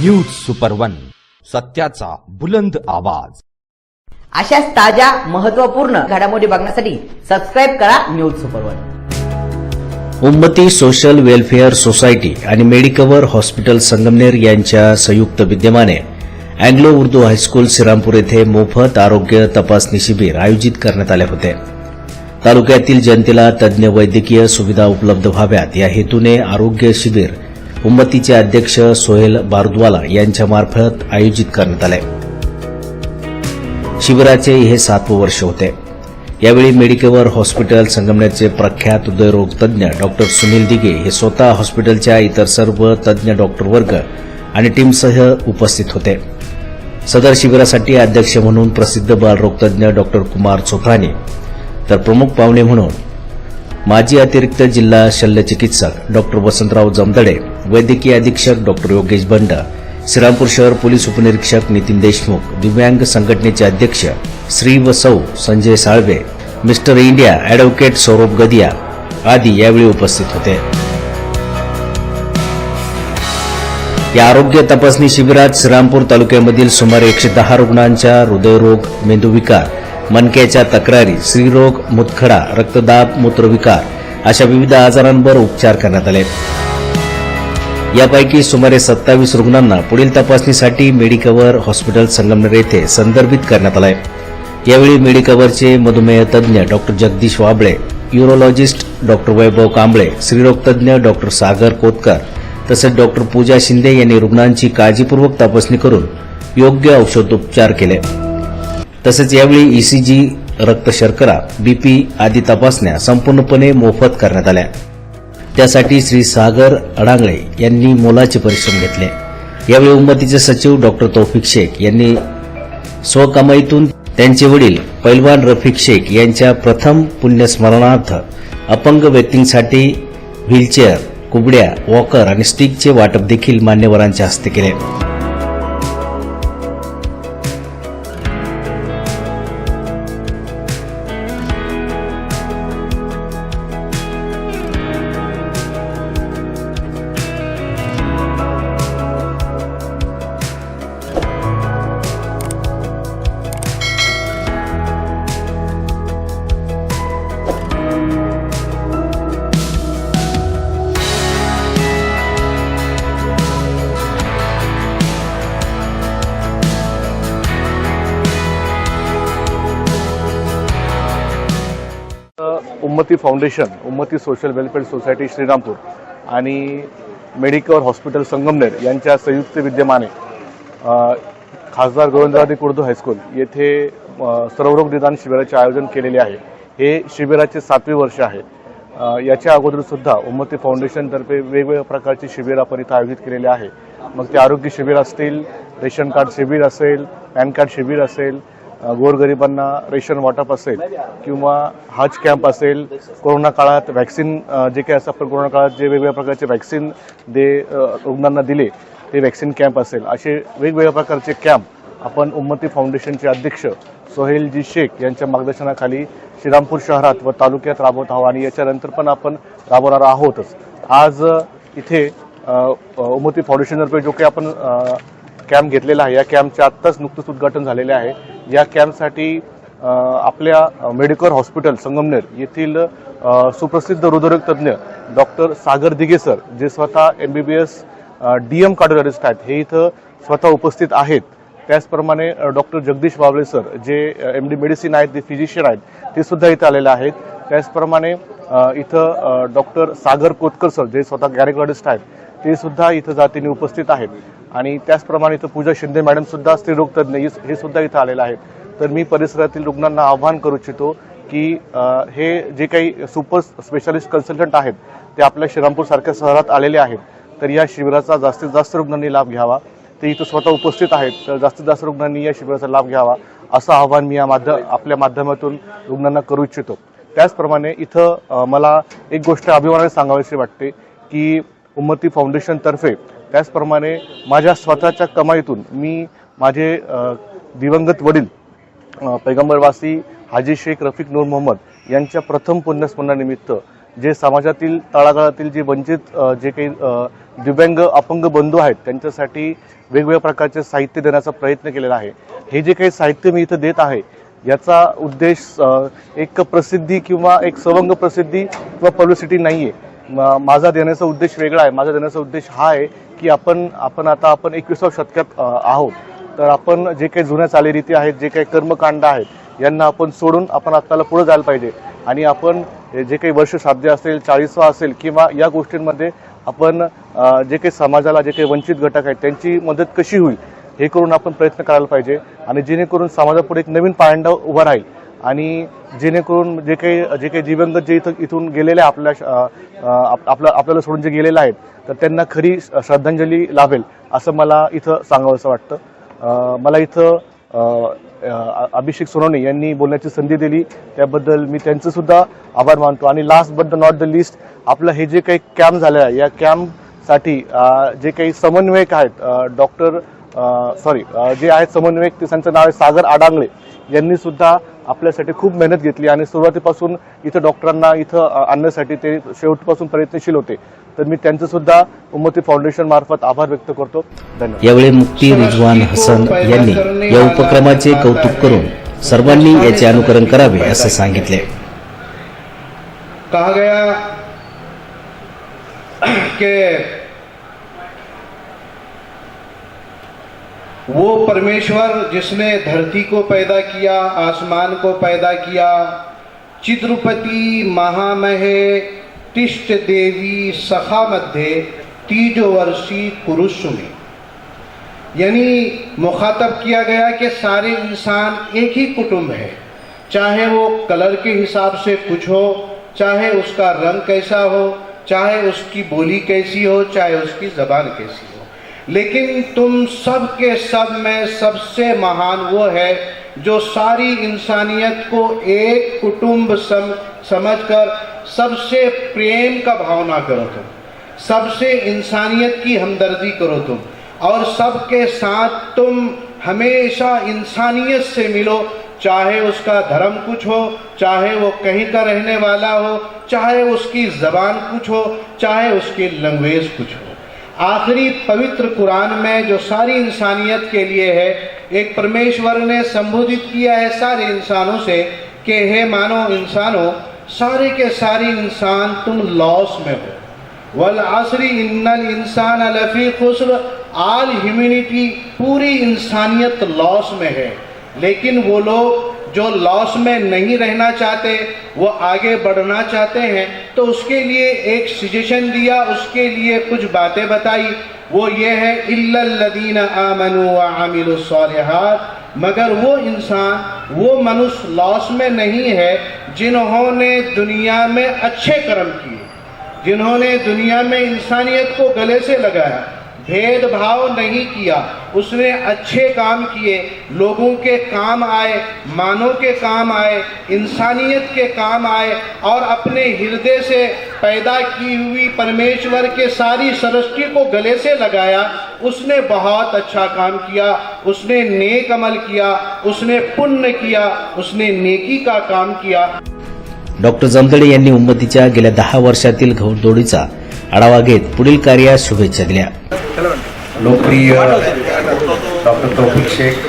News super one सत्याचा बुलंद आवाज. अशाच ताज्या महत्त्वपूर्ण घडामोडी बघण्यासाठी सबस्क्राईब करा news super one Ummati social welfare society आणि मेडिकवर हॉस्पिटल संगमनेर यांच्या संयुक्त विद्यमाने अँग्लो उर्दू हायस्कूल श्रीरामपूर येथे मोफत आरोग्य तपासणी शिबिर आयोजित करण्यात आले होते. तालुक्यातील जनतेला तज्ज्ञ वैद्यकीय सुविधा उपलब्ध व्हाव्यात या हेतूने आरोग्य शिबिर उमतीचे अध्यक्ष सोहेल बारद्वाला यांच्यामार्फत आयोजित करण्यात आले. शिबिराचे हे सातवं वर्ष होते. यावेळी मेडिकेवर हॉस्पिटल संगमनेरचे प्रख्यात हृदयरोग तज्ज्ञ डॉक्टर सुनील दिगे हे स्वतः हॉस्पिटलच्या इतर सर्व तज्ज्ञ डॉक्टर वर्ग आणि टीमसह उपस्थित होते. सदर शिबिरासाठी अध्यक्ष म्हणून प्रसिद्ध बालरोगतज्ञ डॉक्टर कुमार चोखानी तर प्रमुख पाहुणे म्हणून माजी अतिरिक्त जिल्हा शल्यचिकित्सक डॉक्टर वसंतराव जमदडे वैद्यकीय अधीक्षक डॉक्टर योगेश बंड श्रीरामपूर शहर पोलीस उपनिरीक्षक नितीन देशमुख दिव्यांग संघटनेचे अध्यक्ष श्री व सौ Sanjay Salve mister India advocate Saurabh Gadia आदी यावेळी उपस्थित होते. या आरोग्य तपासणी शिबिरात श्रीरामपूर तालुक्यामधील सुमारे एकशे दहा रुग्णांच्या हृदयरोग मेंदूविकार मनक्याच्या तक्रारी स्त्रीरोग मुतखडा रक्तदाब मूत्रविकार अशा विविध आजारांवर उपचार करण्यात आले. यापैकी सुमारे सत्तावीस रुग्णांना पुढील तपासणीसाठी मेडिकवर हॉस्पिटल संगमनेर येथे संदर्भित करण्यात आलंय. यावेळी मेडिकवरचे मधुमेह तज्ज्ञ doctor Jagdish Wable urologist doctor Vaibhav Kamble स्त्रीरोग तज्ज्ञ डॉक्टर सागर कोतकर तसेच डॉक्टर पूजा शिंदे यांनी रुग्णांची काळजीपूर्वक तपासणी करून योग्य औषधोपचार केले. तसेच यावेळी ईसीजी रक्त शर्करा बीपी आदी तपासण्या संपूर्णपणे मोफत करण्यात आल्या. त्यासाठी श्री सागर अडांगळे यांनी मोलाचे परिश्रम घेतले. यावेळी उम्मतीचे सचिव डॉक्टर तौफिक शेख यांनी स्वकमाईतून त्यांचे वडील पैलवान रफिक शेख यांच्या प्रथम पुण्यस्मरणार्थ अपंग व्यक्तींसाठी व्हीलचेअर कुबड्या वॉकर आणि स्टिकचे वाटप देखील मान्यवरांच्या हस्ते केले. Ummati foundation Ummati social welfare society Shrirampur आणि मेडिकल हॉस्पिटल संगमनेर यांच्या संयुक्त विद्यमाने खासदार गोविंदराव कुर्दू हायस्कूल येथे सर्वरोग निदान शिबिराचे आयोजन केलेले आहे. हे शिबिराचे सातवे वर्ष आहे. याच्या अगोदर सुद्धा उम्मती फाउंडेशनतर्फे वेगवेगळ्या प्रकारचे शिबिर आपण इथं आयोजित केलेले आहे. मग ते आरोग्य शिबिर असतील रेशन कार्ड शिबिर असेल पॅन कार्ड शिबिर असेल गोरगरिबांना रेशन वाटप असेल किंवा हज कॅम्प असेल कोरोना काळात व्हॅक्सिन जे काही असं आपण कोरोना काळात जे वेगवेगळ्या प्रकारचे व्हॅक्सिन दे रुग्णांना दिले ते व्हॅक्सिन कॅम्प असेल. असे वेगवेगळ्या प्रकारचे कॅम्प आपण उम्मती फाउंडेशनचे अध्यक्ष सोहेलजी शेख यांच्या मार्गदर्शनाखाली श्रीरामपूर शहरात व तालुक्यात राबवत आहोत आणि याच्यानंतर पण आपण राबवणार आहोतच. आज इथे उमती फाउंडेशनतर्फे जो काही आपण कॅम्प घेतलेला आहे या कॅम्पचे आत्ताच नुकतंच उद्घाटन झालेले आहे. या कॅम्पसाठी आपल्या मेडिकल हॉस्पिटल संगमनेर येथील सुप्रसिद्ध हृदयरोग तज्ज्ञ डॉक्टर सागर दिगे सर जे स्वतः M B B S D M cardiologist आहेत हे इथं स्वतः उपस्थित आहेत. त्याचप्रमाणे डॉक्टर जगदीश बावळे सर जे एम डी मेडिसिन आहेत ते फिजिशियन आहेत ते सुद्धा इथं आलेले आहेत. त्याचप्रमाणे इथं डॉक्टर सागर कोतकर सर जे स्वतः गॅरेकॉलॉजिस्ट आहेत ते सुद्धा इथं जातीने उपस्थित आहेत. आणि त्याचप्रमाणे इथं पूजा शिंदे मॅडम सुद्धा स्त्रीरोग तज्ज्ञ हे- सुद्धा इथं आलेले आहेत तर मी परिसरातील रुग्णांना आव्हान करू इच्छितो की हे जे काही सुपर स्पेशालिस्ट कन्सल्टंट आहेत ते आपल्या श्रीरामपूर सारख्या शहरात आलेले आहेत तर या शिबिराचा जास्तीत जास्त रुग्णांनी लाभ घ्यावा. ते इथं स्वतः उपस्थित आहेत तर जास्तीत जास्त रुग्णांनी या शिबिराचा लाभ घ्यावा असं आव्हान मी या माध्यम आपल्या माध्यमातून रुग्णांना करू इच्छितो. त्याचप्रमाणे इथं मला एक गोष्ट अभिमानाने सांगावीशी वाटते की उम्मती फाउंडेशनतर्फे त्याचप्रमाणे माझ्या स्वतःच्या कमाईतून मी माझे दिवंगत वडील पैगंबरवासी हाजी शेख रफिक नूर मोहम्मद यांच्या प्रथम पुण्यस्मरणानिमित्त जे समाजातील तळागाळातील जे वंचित जे काही दिव्यांग अपंग बंधू आहेत त्यांच्यासाठी वेगवेगळ्या प्रकारचे साहित्य देण्याचा प्रयत्न केलेला आहे. हे जे काही साहित्य मी इथं देत आहे याचा उद्देश एक प्रसिद्धी किंवा एक सवंग प्रसिद्धी किंवा पब्लिसिटी नाही आहे माझा देण्याचा उद्देश वेगळा आहे. माझा देण्याचा उद्देश हा आहे की आपण आपण आता आपण एकविसाव्या शतकात आहोत. तर आपण जे काही जुन्या चालीरीती आहेत जे काही कर्मकांड आहेत यांना आपण सोडून आपण आत्ताला पुढे जायला पाहिजे. आणि आपण हे जे काही वर्ष साध्य असेल चाळीसवा असेल किंवा या गोष्टींमध्ये आपण जे काही समाजाला जे काही वंचित घटक आहेत त्यांची मदत कशी होईल हे करून आपण प्रयत्न करायला पाहिजे. आणि जेणेकरून समाजापुढे एक नवीन पायंडा उभा राहील. आणि जेणेकरून जे काही जे काही दिव्यांग जे इथं इथून गेलेले आहे आपल्या आपलं आप- आपल्याला सोडून जे गेलेले आहेत तर त्यांना खरी श्रद्धांजली लाभेल असं मला इथं सांगावंसं वाटतं. मला इथं अभिषेक सोनवणे यांनी बोलण्याची संधी दिली. त्याबद्दल मी त्यांचं सुद्धा आभार मानतो. आणि last but the not the least आपलं हे जे काही कॅम्प झालं आहे या कॅम्पसाठी जे काही समन्वयक आहेत डॉक्टर सॉरी जे आहेत समन्वयक ते त्यांचं नाव आहे सागर आडांगळे. यांनी सुद्धा आपल्यासाठी खूप मेहनत घेतली आणि सुरुवातीपासून इथं डॉक्टरांना इथं आणण्यासाठी ते शेवटपासून प्रयत्नशील होते. तर मी त्यांचं सुद्धा उन्मती फाउंडेशन मार्फत आभार व्यक्त करतो. धन्यवाद. यावेळी मुक्ती रिजवान हसन यांनी या उपक्रमाचे कौतुक करून सर्वांनी याचे अनुकरण करावे असं सांगितले. कहा गया कि वो परमेश्वर जिसने धरती को पैदा किया, आसमान को पैदा किया, चिद्रुपति महामहे, तिष्ट देवी सखा मध्य तीज वर्षी पुरुष में। यानी मुखातब किया गया कि सारे इंसान एक ही कुटुंब है। चाहे वो कलर के हिसाब से कुछ हो, चाहे उसका रंग कैसा हो, चाहे उसकी बोली कैसी हो, चाहे उसकी जबान कैसी हो। लेकिन तुम सब के सब में सबसे महान वो है जो सारी इंसानियत को एक कुटुंब सम, समझकर सबसे प्रेम का भावना करो तुम। सबसे इंसानियत की हमदर्दी करो तुम। और सबके साथ तुम हमेशा इंसानियत से मिलो चाहे उसका धर्म कुछ हो चाहे वो कहीं का रहने वाला हो चाहे उसकी जबान कुछ हो चाहे उसकी लैंग्वेज कुछ हो। आखिरी पवित्र कुरान में जो सारी इंसानियत के लिए है, एक परमेश्वर ने संबोधित किया है सारे इंसानों से कि, हे मानो इंसानों, सारे के सारे इंसान तुम लॉस में हो। वल आसरी इन्नल इंसान लफी खुस्र, आल ह्यूमैनिटी पूरी इंसानियत लॉस में है। लेकिन वो लोग जो लॉस में नहीं रहना चाहते, वो आगे बढ़ना चाहते हैं तो उसके लिए एक सजेशन दिया, उसके लिए कुछ बातें बताई। वो ये है, इल्लल्लदीन आमनु व आमिलुस्सालिहात मगर वो इंसान, वो मनुष्य लॉस में नहीं है, जिन्होंने दुनिया में अच्छे कर्म किए, जिन्होंने दुनिया में इंसानियत को गले से लगाया। भेदभाव नहीं किया। उसने अच्छे काम किए लोगों के काम आए मानव के काम आए इंसानियत के काम आए और अपने हृदय से पैदा की हुई परमेश्वर के सारी सृष्टि को गले से लगाया। उसने बहुत अच्छा काम किया। उसने नेक अमल किया। उसने पुण्य किया। उसने नेकी का काम किया। डॉक्टर जमदडे यांनी उम्मतीच्या गेल्या दहा वर्षातील घौडदौडीचा आढावा घेत पुढील कार्यास शुभेच्छा दिल्या. लोकप्रिय डॉक्टर तौफिक शेख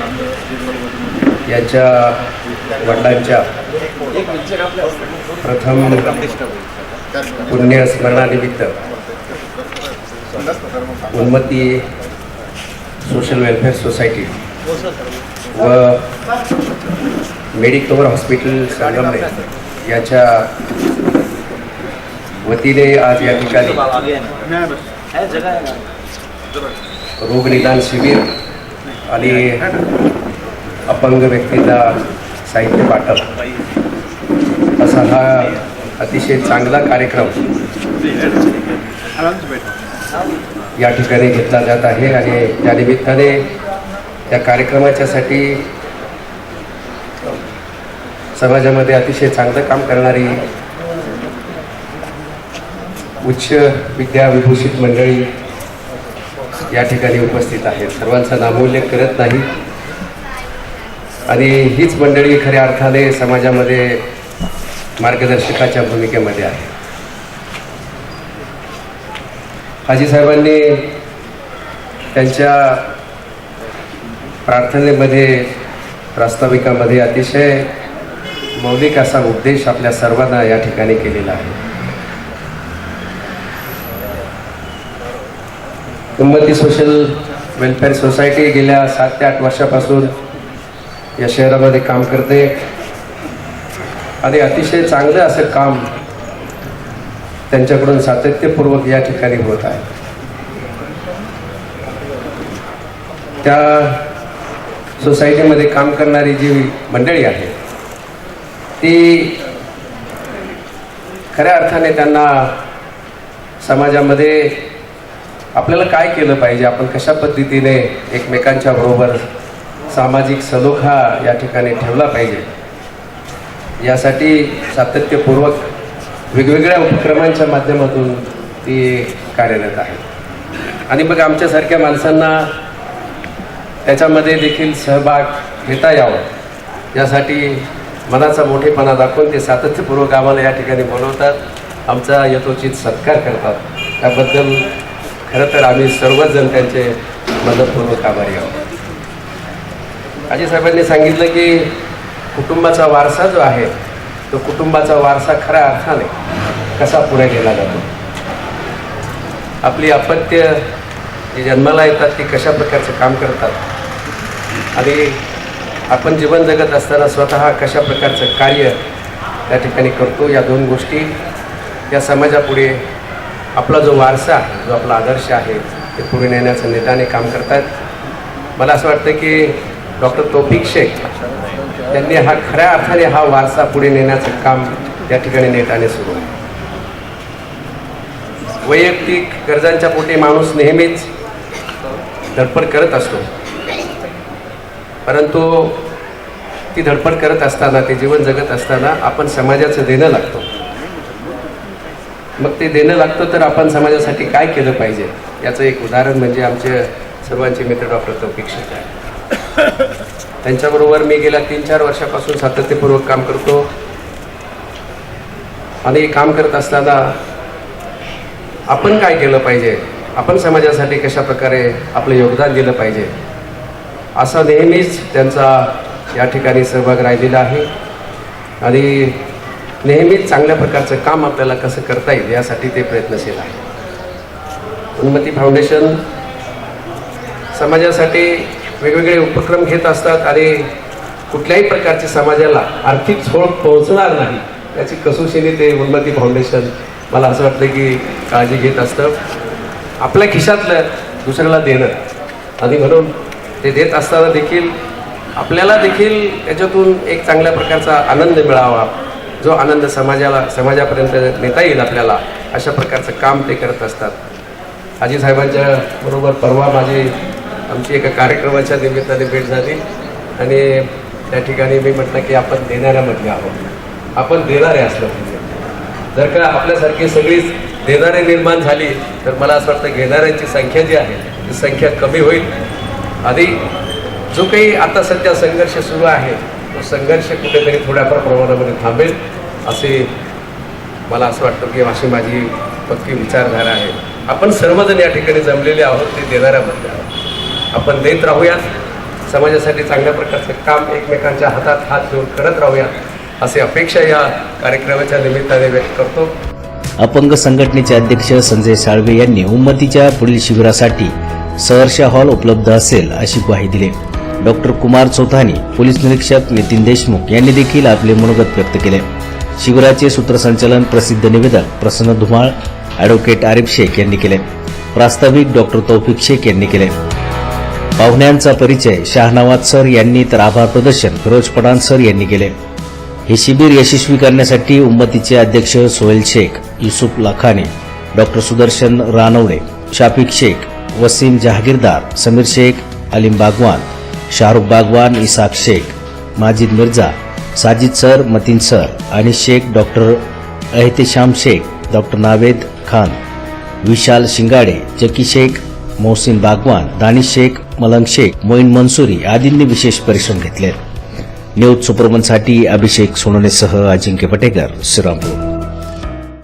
यांच्या वडिलांच्या प्रथम पुण्यस्मरणानिमित्त उन्मती सोशल वेलफेअर सोसायटी व मेडिकवर हॉस्पिटल संगमनेर याच्या वतीने आज या ठिकाणी रोगनिदान शिबिर आणि अपंग व्यक्तींना साहित्य वाटप असा हा अतिशय चांगला कार्यक्रम या ठिकाणी घेतला जात आहे आणि त्या निमित्ताने त्या कार्यक्रमाच्यासाठी समाजामध्ये अतिशय चांगलं काम करणारी उच्च विद्याविभूषित मंडळी या ठिकाणी उपस्थित आहेत. सर्वांचा नामोल्लेख करत नाही. आणि हीच मंडळी खऱ्या अर्थाने समाजामध्ये मार्गदर्शकाच्या भूमिकेमध्ये आहे. हाजीसाहेबांनी त्यांच्या प्रार्थनेमध्ये प्रास्ताविकामध्ये अतिशय मौलिक असा उपदेश आपल्या सर्वांना या ठिकाणी केलेला आहे. उन्मती सोशल वेलफेअर सोसायटी गेल्या सात ते आठ वर्षापासून या शहरामध्ये काम करते. आणि अतिशय चांगलं असं काम त्यांच्याकडून सातत्यपूर्वक या ठिकाणी होत आहे. त्या सोसायटीमध्ये काम करणारी जी मंडळी आहे ती खऱ्या अर्थाने त्यांना समाजामध्ये आपल्याला काय केलं पाहिजे? आपण कशा पद्धतीने एकमेकांच्या बरोबर सामाजिक सलोखा या ठिकाणी ठेवला पाहिजे? यासाठी सातत्यपूर्वक वेगवेगळ्या उपक्रमांच्या माध्यमातून ती कार्यरत आहे. आणि मग आमच्यासारख्या माणसांना त्याच्यामध्ये देखील सहभाग घेता यावं. यासाठी मनाचा मोठेपणा दाखवून ते सातत्यपूर्वक आम्हाला या ठिकाणी बोलवतात. आमचा यथोचित सत्कार करतात. त्याबद्दल खरं तर आम्ही सर्वच जण त्यांचे मदतपूर्वक आभारी आहोत आजी साहेबांनी सांगितलं की कुटुंबाचा वारसा जो आहे तो कुटुंबाचा वारसा खऱ्या अर्थाने कसा पुढे गेला जातो? आपली अपत्य जी जन्माला येतात ती कशा प्रकारचं काम करतात? आणि आपण जीवन जगत असताना स्वतः कशा प्रकारचं कार्य त्या ठिकाणी करतो? या दोन गोष्टी या समाजापुढे आपला जो वारसा आहे जो आपला आदर्श आहे ते पुढे नेण्याचं नेटाने काम करतात मला असं वाटतं की डॉक्टर तोफिक शेख त्यांनी हा खऱ्या अर्थाने हा वारसा पुढे नेण्याचं काम त्या ठिकाणी नेटाने सुरू आहे. वैयक्तिक गरजांच्या पोटी माणूस नेहमीच धडपड करत असतो. परंतु ती धडपड करत असताना ते जीवन जगत असताना आपण समाजाचं देणं लागतो. मग ते देणं लागतं तर आपण समाजासाठी काय केलं पाहिजे? याचं एक उदाहरण म्हणजे आमचे सर्वांचे मित्र डॉक्टर तौफिक शेख आहे त्यांच्याबरोबर मी गेल्या तीन चार वर्षापासून सातत्यपूर्वक काम करतो. आणि काम करत असताना आपण काय केलं पाहिजे? आपण समाजासाठी कशा प्रकारे आपलं योगदान दिलं पाहिजे? असा नेहमीच त्यांचा या ठिकाणी सहभाग राहिलेला आहे. आणि नेहमीच चांगल्या प्रकारचं काम आपल्याला कसं करता येईल यासाठी ते प्रयत्नशील आहे. उन्मती फाउंडेशन समाजासाठी वेगवेगळे उपक्रम घेत असतात आणि कुठल्याही प्रकारची समाजाला आर्थिक झोळ पोहोचणार नाही याची कसोशीने ते उन्मती फाउंडेशन मला असं वाटतं की काळजी घेत असतं. आपल्या खिशातलं दुसऱ्याला देणं आणि म्हणून ते देत असताना देखील आपल्याला देखील त्याच्यातून एक चांगल्या प्रकारचा आनंद मिळावा. जो आनंद समाजाला समाजापर्यंत नेता येईल आपल्याला अशा प्रकारचं काम ते करत असतात. आजीसाहेबांच्या बरोबर परवा माझी आमची एका कार्यक्रमाच्या निमित्ताने भेट झाली. आणि त्या ठिकाणी मी म्हटलं की आपण देणाऱ्यामधले आहोत. आपण देणारे असलं पाहिजे. जर का आपल्यासारखी सगळीच देणारे निर्माण झाली तर मला असं वाटतं घेणाऱ्यांची संख्या जी आहे ती संख्या कमी होईल. आधी जो काही आता सध्या संघर्ष सुरू आहे तो संघर्ष कुठेतरी थोड्याफार प्रमाणामध्ये थांबेल असे मला असं वाटतं की अशी माझी पक्की विचारधारा आहे. आपण सर्वजण या ठिकाणी जमलेले आहोत ते देणाऱ्या आहोत. आपण देत राहूयात. समाजासाठी चांगल्या प्रकारचं काम एकमेकांच्या हातात हात घेऊन करत राहूयात असे अपेक्षा या कार्यक्रमाच्या निमित्ताने व्यक्त करतो. अपंग संघटनेचे अध्यक्ष संजय साळवे यांनी उम्मतीच्या पुढील शिबिरासाठी सहर्ष हॉल उपलब्ध असेल अशी ग्वाही दिली. डॉक्टर कुमार चौथानी पोलीस निरीक्षक नितीन देशमुख यांनी देखील आपले मनोगत व्यक्त केले. शिबिराचे सूत्रसंचालन प्रसिद्ध निवेदक प्रसन्न धुमाळ ॲडव्होकेट आरिफ शेख यांनी केले. प्रास्ताविक डॉक्टर तौफिक शेख यांनी केले. पाहुण्यांचा परिचय शाहनवाज सर यांनी तर आभार प्रदर्शन फिरोज पठाण सर यांनी केले. हे शिबिर यशस्वी करण्यासाठी उम्मतीचे अध्यक्ष Sohail Shaikh Yusuf लाखाने doctor Sudarshan Ranwade Shafiq Shaikh Wasim Jahagirdar Sameer Shaikh Aleem Bagwan Shahrukh Bagwan Isaq Shaikh Majid Mirza Sajid sir Mateen sir आणि शेख डॉक्टर एहतेशाम शेख डॉक्टर नावेद खान विशाल शिंगाडे जकी शेख मोहसिन बागवान दानिश शेख मलंग शेख मोईन मनसुरी आदींनी विशेष परिश्रम घेतले. न्यूज सुपरमनसाठी अभिषेक सोनोनेसह अजिंक्य पटेकर श्रीरामपूर.